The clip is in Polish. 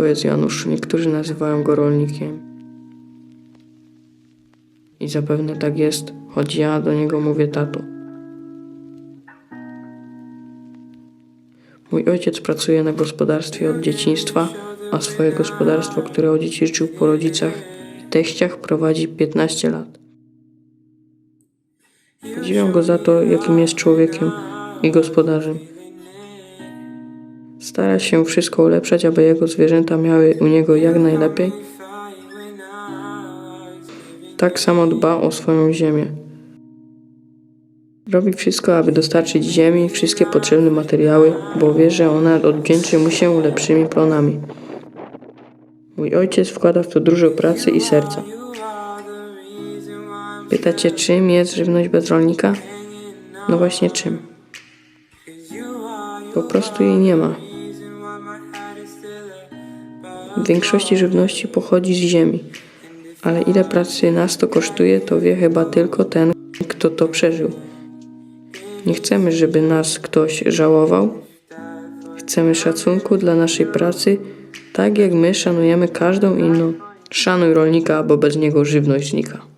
to jest Janusz. Niektórzy nazywają go rolnikiem. I zapewne tak jest, choć ja do niego mówię tato. Mój ojciec pracuje na gospodarstwie od dzieciństwa, a swoje gospodarstwo, które odziedziczył po rodzicach i teściach, prowadzi 15 lat. Podziwiam go za to, jakim jest człowiekiem i gospodarzem. Stara się wszystko ulepszać, aby jego zwierzęta miały u niego jak najlepiej. Tak samo dba o swoją ziemię. Robi wszystko, aby dostarczyć ziemi wszystkie potrzebne materiały, bo wie, że ona odwdzięczy mu się lepszymi plonami. Mój ojciec wkłada w to dużo pracy i serca. Pytacie, czym jest żywność bez rolnika? No właśnie czym? Po prostu jej nie ma. Większości żywności pochodzi z ziemi, ale ile pracy nas to kosztuje, to wie chyba tylko ten, kto to przeżył. Nie chcemy, żeby nas ktoś żałował. Chcemy szacunku dla naszej pracy, tak jak my szanujemy każdą inną. Szanuj rolnika, bo bez niego żywność znika.